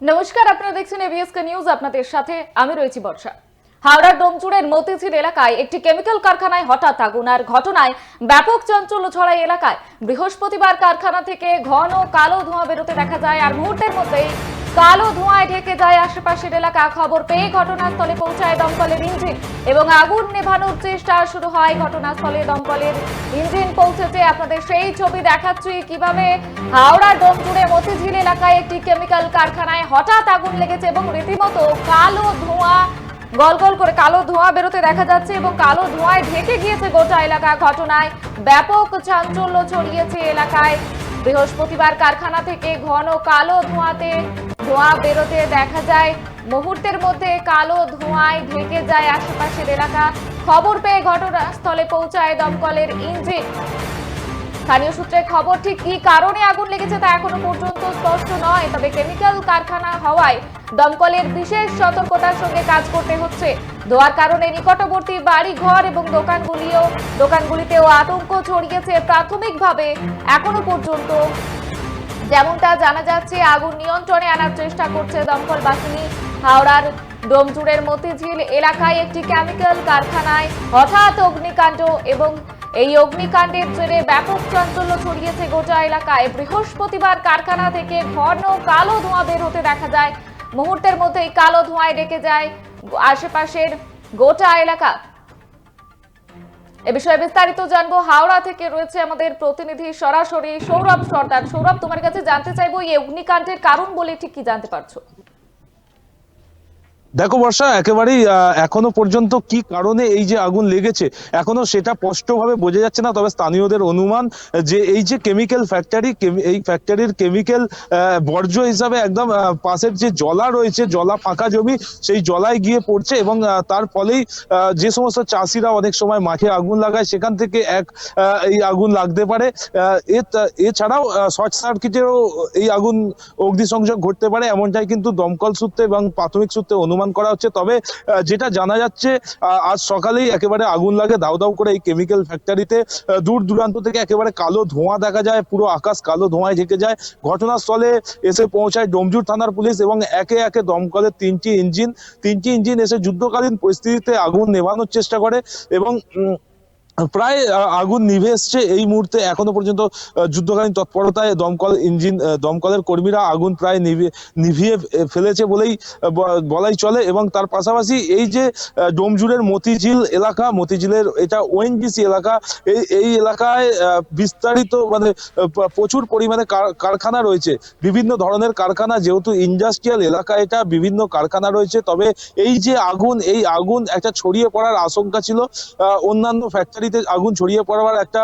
নমস্কার, আপনারা দেখছেন এবিএসকে নিউজ আপনাদের সাথে আমি রয়েছি বর্ষা। হাওড়ার ডোমচুরের মতিঝিল এলাকায় একটি কেমিক্যাল কারখানায় হঠাৎ আগুন আর ঘটনায় ব্যাপক চাঞ্চল্য ছড়ায় এলাকায়। বৃহস্পতিবার কারখানা থেকে ঘন কালো ধোঁয়া বেরোতে দেখা যায়, আর মুহূর্তের মধ্যেই কালো ধোঁয়ায় ঢেকে যায় আশেপাশের এলাকা। খবর পেয়ে ঘটনাস্থলে পৌঁছায় দমকলের ইঞ্জিন এবং আগুন নেভানোর চেষ্টা শুরু হয়। ঘটনাস্থলে দমকলের ইঞ্জিন পৌঁছেছে। আপনাদের সেই ছবি দেখাচ্ছি। কীভাবে হাওড়া ডোমজুড়ে মতিঝিল এলাকায় একটি কেমিক্যাল কারখানায় হঠাৎ আগুন লেগেছে এবং রীতিমতো কালো ধোঁয়া গল গল করে কালো ধোঁয়া বেরোতে দেখা যাচ্ছে এবং কালো ধোঁয়ায় ঢেকে গিয়েছে গোটা এলাকা। ঘটনায় ব্যাপক চাঞ্চল্য ছড়িয়েছে এলাকায়। বৃহস্পতিবার কারখানা থেকে ঘন কালো ধোঁয়াতে, ধোঁয়া বেরোতে দেখা যায়, মুহূর্তের মধ্যে কালো ধোঁয়ায় ঢেকে যায় আশেপাশের এলাকা। খবর পেয়ে ঘটনাস্থলে পৌঁছায় দমকলের ইঞ্জিন। স্থানীয় সূত্রে খবর, ঠিক কি কারণে আগুন লেগেছে তা এখনও পর্যন্ত স্পষ্ট নয়, তবে কেমিক্যাল কারখানা হওয়ায় দমকলের বিশেষ সতর্কতার সঙ্গে কাজ করতে হচ্ছে। ধোয়ার কারণে নিকটবর্তী বাড়ি ঘর এবং দোকানগুলিও, দোকানগুলিতেও আতঙ্ক ছড়িয়েছে প্রাথমিকভাবে এখনও পর্যন্ত। যেমনটা জানা যাচ্ছে, আগুন নিয়ন্ত্রণে আনার চেষ্টা করছে দমকল বাহিনী। হাওড়ার ডোমজুড়ের মতিঝিল এলাকায় একটি কেমিক্যাল কারখানায় হঠাৎ অগ্নিকাণ্ড এবং এই অগ্নিকাণ্ডের জেরে ব্যাপক চাঞ্চল্য ছড়িয়েছে গোটা এলাকায়। বৃহস্পতিবার কারখানা থেকে ঘন কালো ধোঁয়া বের হতে দেখা যায়। মুহূর্তের মধ্যেই কালো ধোঁয়ায় ডেকে যায় আশেপাশের গোটা এলাকা। এ বিষয়ে বিস্তারিত জানব। হাওড়া থেকে রয়েছে আমাদের প্রতিনিধি সরাসরি সৌরভ সর্দার। সৌরভ, তোমার কাছে জানতে চাইব, এই অগ্নিকাণ্ডের কারণ বলে ঠিক কি জানতে পারছ? দেখো বর্ষা, একেবারেই এখনও পর্যন্ত কি কারণে এই যে আগুন লেগেছে, এখনও সেটা স্পষ্টভাবে বোঝা যাচ্ছে না। তবে স্থানীয়দের অনুমান যে এই যে কেমিক্যাল ফ্যাক্টরি এই ফ্যাক্টরির কেমিক্যাল বর্জ্য হিসাবে একদম পাশের যে জলা রয়েছে, জলা ফাঁকা জমি, সেই জলায় গিয়ে পড়ছে এবং তার ফলেই যে সমস্ত চাষিরা অনেক সময় মাঠে আগুন লাগায়, সেখান থেকে এক এই আগুন লাগতে পারে। এছাড়াও শর্ট সার্কিটেরও এই আগুন অগ্নিসংযোগ ঘটতে পারে, এমনটাই কিন্তু দমকল সূত্রে এবং প্রাথমিক সূত্রে অনুমান করা হচ্ছে। তবে যেটা জানা যাচ্ছে আজ সকালেই একেবারে আগুন লাগে দাউ দাউ করে এই কেমিক্যাল ফ্যাক্টরিতে দূর দূরান্ত থেকে একেবারে কালো ধোঁয়া দেখা যায়, পুরো আকাশ কালো ধোঁয়ায় ঢেকে যায়। ঘটনাস্থলে এসে পৌঁছায় ডোমজুর থানার পুলিশ এবং একে একে দমকলের তিনটি ইঞ্জিন। তিনটি ইঞ্জিন এসে যুদ্ধকালীন পরিস্থিতিতে আগুন নেভানোর চেষ্টা করে এবং প্রায় আগুন নিভে এসছে এই মুহূর্তে। এখনও পর্যন্ত যুদ্ধকালীন তৎপরতায় দমকল ইঞ্জিন দমকলের কর্মীরা আগুন প্রায় নিভিয়ে নিভিয়ে ফেলেছে বলেই বলাই চলে এবং তার পাশাপাশি এই যে ডোমজুড়ের মতিঝিল এলাকা, মতিঝিলের এটা ওএনজিসি এলাকা এই এই এলাকায় বিস্তারিত মানে প্রচুর পরিমাণে কার- কারখানা রয়েছে। বিভিন্ন ধরনের কারখানা, যেহেতু ইন্ডাস্ট্রিয়াল এলাকা এটা, বিভিন্ন কারখানা রয়েছে। তবে এই যে আগুন, এই আগুন একটা ছড়িয়ে পড়ার আশঙ্কা ছিল অন্যান্য ফ্যাক্টরিতে আগুন ছড়িয়ে পড়ার একটা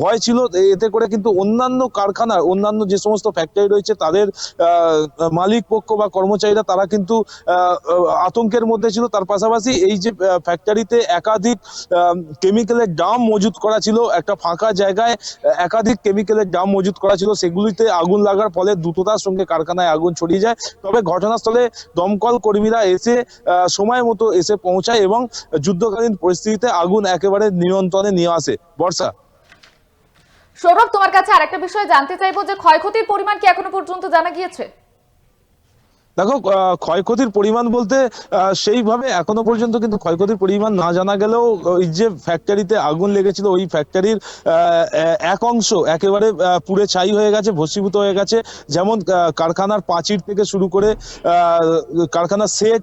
ভয় ছিল। এতে করে কিন্তু অন্যান্য কারখানা অন্যান্য যে সমস্ত ফ্যাক্টরি রয়েছে, তাদের মালিক পক্ষ বা কর্মচারীরা, তারা কিন্তু আতঙ্কের মধ্যে ছিল। তার পাশাপাশি এই যে ফ্যাক্টরিতে একাধিক কেমিক্যালের ড্রাম মজুত করা ছিল। একটা ফাঁকা জায়গায় একাধিক কেমিক্যালের ড্রাম মজুত করা ছিল। সেগুলিতে আগুন লাগার ফলে দ্রুততার সঙ্গে কারখানায় আগুন ছড়িয়ে যায়। তবে ঘটনাস্থলে দমকল কর্মীরা এসে সময় মতো এসে পৌঁছায় এবং যুদ্ধকালীন পরিস্থিতিতে আগুন একেবারে নিয়ন্ত্রণে নিয়ে আসে। বর্ষা। সৌরভ, তোমার কাছে আরেকটা বিষয় জানতে চাইব যে ক্ষয়ক্ষতির পরিমাণ কি এখনও পর্যন্ত জানা গিয়েছে? দেখো ক্ষয়ক্ষতির পরিমাণ বলতে সেইভাবে এখনও পর্যন্ত কিন্তু ক্ষয়ক্ষতির পরিমাণ না জানা গেলেও ওই যে ফ্যাক্টরিতে আগুন লেগেছিল, ওই ফ্যাক্টরির এক অংশ একেবারে পুড়ে ছাই হয়ে গেছে, ভস্মীভূত হয়ে গেছে। যেমন কারখানার পাঁচির থেকে শুরু করে কারখানার সেট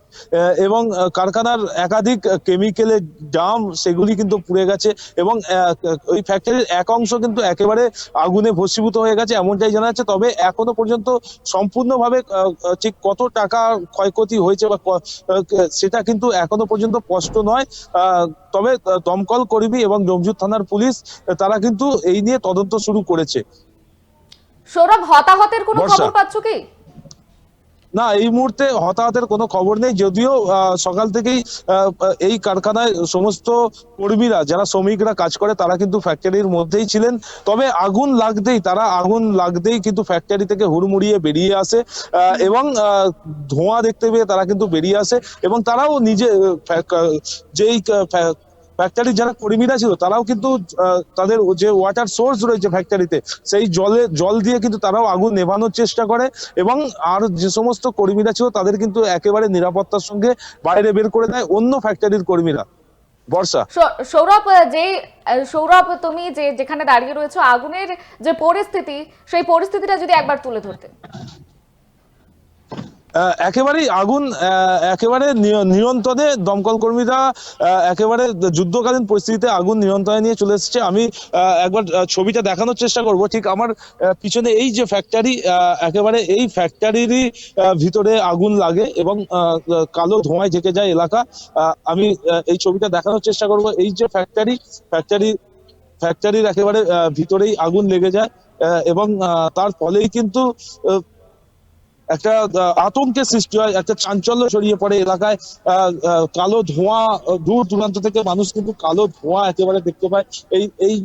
এবং কারখানার একাধিক কেমিক্যালের ড্রাম সেগুলি কিন্তু পুড়ে গেছে, এবং ওই ফ্যাক্টরির এক অংশ কিন্তু একেবারে আগুনে ভস্মীভূত হয়ে গেছে, এমনটাই জানা যাচ্ছে। তবে এখনও পর্যন্ত সম্পূর্ণভাবে ঠিক কত টাকা ক্ষয়ক্ষতি হয়েছে বা সেটা কিন্তু এখনও পর্যন্ত স্পষ্ট নয়। আহ, তবে দমকল কর্মী এবং ডোমজুর থানার পুলিশ তারা কিন্তু এই নিয়ে তদন্ত শুরু করেছে। সৌরভ হতাহতের কোনো খবর পাচ্ছ কি? না, এই মুহূর্তে হতাহতের কোনো খবর নেই, যদিও সকাল থেকেই এই কারখানায় সমস্ত কর্মীরা, যারা শ্রমিকরা কাজ করে, তারা কিন্তু ফ্যাক্টরির মধ্যেই ছিলেন। তবে আগুন লাগতেই, তারা আগুন লাগতেই কিন্তু ফ্যাক্টরি থেকে হুড়মুড়িয়ে বেরিয়ে আসে এবং ধোঁয়া দেখতে পেয়ে তারা কিন্তু বেরিয়ে আসে, এবং তারাও নিজে যেই ফ্যাক্টরির যারা কর্মীরা ছিল, তারাও কিন্তু তাদের যে ওয়াটার সোর্স রয়েছে ফ্যাক্টরিতে সেই জলে, জল দিয়ে কিন্তু তারাও আগুন নেভানোর চেষ্টা করে এবং আর যে সমস্ত কর্মীরা ছিল, তাদের কিন্তু একেবারে নিরাপত্তার সঙ্গে বাইরে বের করে দেয় অন্য ফ্যাক্টরির কর্মীরা। বর্ষা। সৌরভ যে সৌরভ, তুমি যে, যেখানে দাঁড়িয়ে রয়েছো, আগুনের যে পরিস্থিতি, সেই পরিস্থিতিটা যদি একবার তুলে ধরতে। একেবারেই আগুন একেবারে নিয়- নিয়ন্ত্রণে দমকল কর্মীরা একেবারে যুদ্ধকালীন পরিস্থিতিতে আগুন নিয়ন্ত্রণে নিয়ে চলে এসেছে। আমি একবার ছবিটা দেখানোর চেষ্টা করব। ঠিক আমার পিছনে এই যে ফ্যাক্টরি একেবারে এই ফ্যাক্টরিরই ভিতরে আগুন লাগে এবং কালো ধোঁয়ায় ঢেকে যায় এলাকা। আমি এই ছবিটা দেখানোর চেষ্টা করব। এই যে ফ্যাক্টরি ফ্যাক্টরি ফ্যাক্টরির একেবারে ভিতরেই আগুন লেগে যায় এবং তার ফলেই কিন্তু একটা আতঙ্কের সৃষ্টি হয়, একটা চাঞ্চল্য ছড়িয়ে পড়ে এলাকায়। কালো ধোঁয়া দূর দূরান্ত থেকে মানুষ কিন্তু কালো ধোঁয়া একেবারে দেখতে পায়। এই এই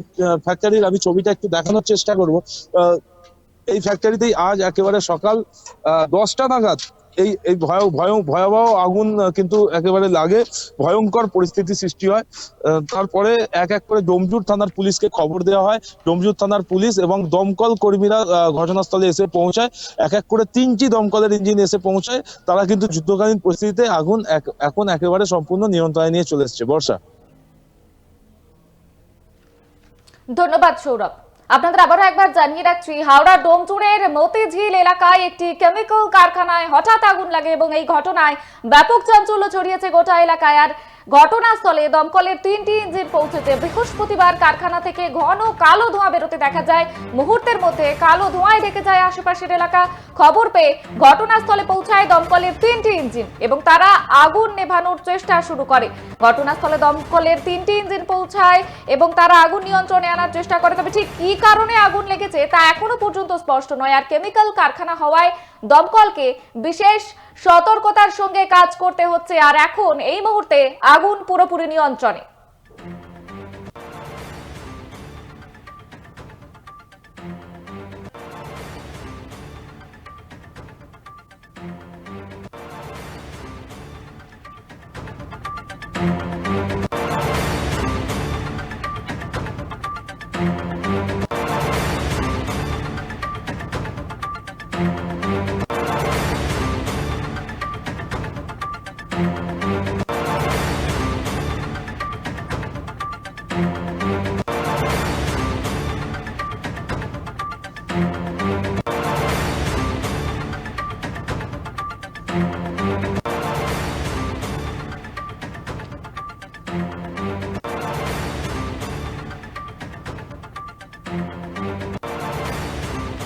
ফ্যাক্টরির আমি ছবিটা একটু দেখানোর চেষ্টা করব। এই ফ্যাক্টরিতেই আজ একেবারে সকাল দশটা নাগাদ এই এই ভয় ভয়, ভয়াবহ আগুন কিন্তু একেবারে লাগে। ভয়ঙ্কর পরিস্থিতি সৃষ্টি হয়। তারপরে এক এক করে ডোমজুর থানার পুলিশকে খবর দেওয়া হয়। ডোমজুর থানার পুলিশ এবং দমকল কর্মীরা ঘটনাস্থলে এসে পৌঁছায়। এক এক করে তিনটি দমকলের ইঞ্জিন এসে পৌঁছায়। তারা কিন্তু যুদ্ধকালীন পরিস্থিতিতে আগুন এখন একেবারে সম্পূর্ণ নিয়ন্ত্রণে নিয়ে চলে এসেছে। বর্ষা। ধন্যবাদ, সৌরভ। আপনাদের আবারও একবার জানিয়ে রাখছি, হাওড়া ডোমচুরের মতিঝিল এলাকায় একটি কেমিক্যাল কারখানায় হঠাৎ আগুন লাগে এবং এই ঘটনায় ব্যাপক চাঞ্চল্য ছড়িয়েছে গোটা এলাকায়। আর ঘটনাস্থলে দমকলের তিনটি ইঞ্জিন পৌঁছেছে। বৃহস্পতিবার কারখানা থেকে ঘন কালো ধোঁয়া বেরোতে দেখা যায়। মুহূর্তের মধ্যে কালো ধোঁয়ায় ঢেকে যায় আশেপাশের এলাকা। খবর পেয়ে ঘটনাস্থলে পৌঁছায় দমকলের তিনটি ইঞ্জিন এবং তারা আগুন নেভানোর চেষ্টা শুরু করে। ঘটনাস্থলে দমকলের তিনটি ইঞ্জিন পৌঁছায় এবং তারা আগুন নিয়ন্ত্রণে আনার চেষ্টা করে। তবে ঠিক কি কারণে আগুন লেগেছে তা এখনও পর্যন্ত স্পষ্ট নয়। আর কেমিক্যাল কারখানা হওয়ায় দমকলকে বিশেষ সতর্কতার সঙ্গে কাজ করতে হচ্ছে আর এখন এই মুহূর্তে আগুন পুরোপুরি নিয়ন্ত্রণে।